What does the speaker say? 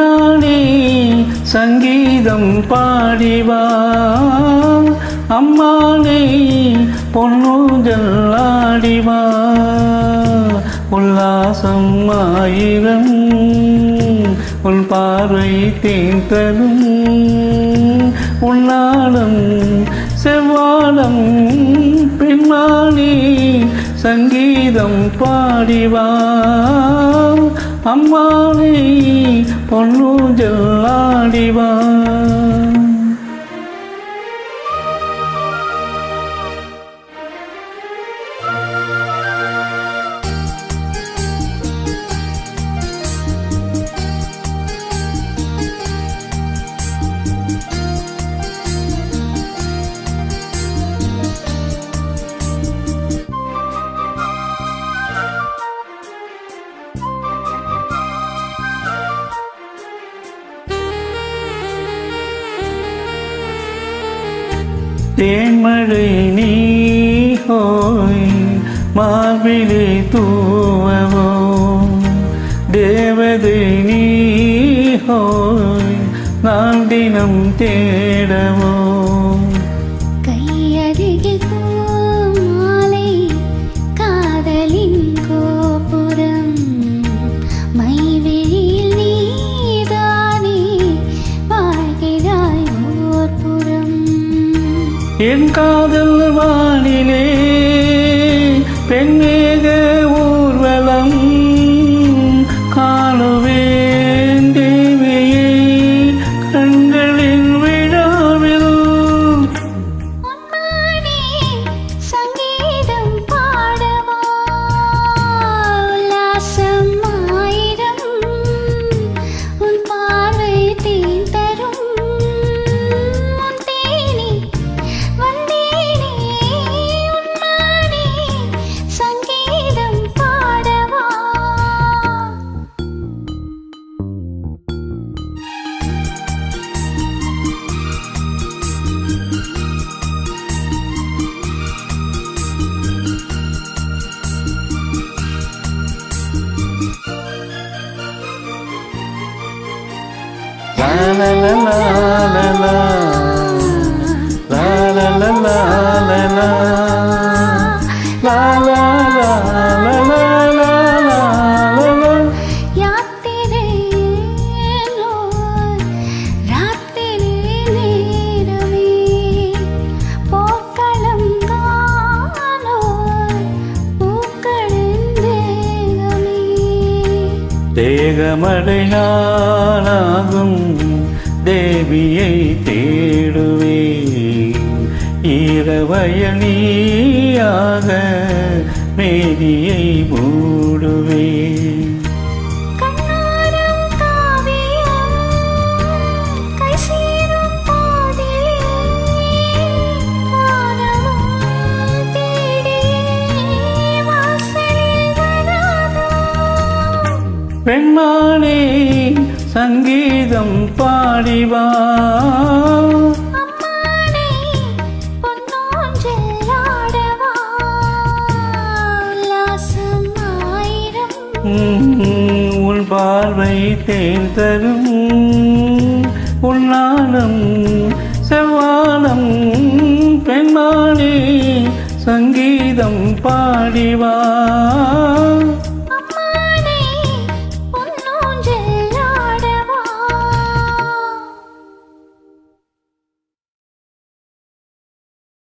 பெண்மானே சங்கீதம் பாடிவா. அம்மானே பொன்னூஞ்சல் ஆடிவா. உல்லாசம் ஆயிரம் உன் பார்வை தேன் தரும். உன்னாலும் செவ்வானம் பெண்மானே சங்கீதம் பாடிவா. அம்மானே பொன்னூஞ்சல் ஆடிவா தேன்மழை நீ ஹோய் மார்பிலே தூவவோ. தேவதை நீ ஹோய் நான் தினம் தேடவோ. என் காதல் La la la la la தேகமடை நாளாகும் தேவியை தேடுவே ஈரவயணியாக மேதியை மூடுவே பெண்மானே சங்கீதம் பாடிவா. உன் பார்வை தேன் தரும். உன்னாலம் செவ்வானம் பெண்மானே சங்கீதம் பாடிவா.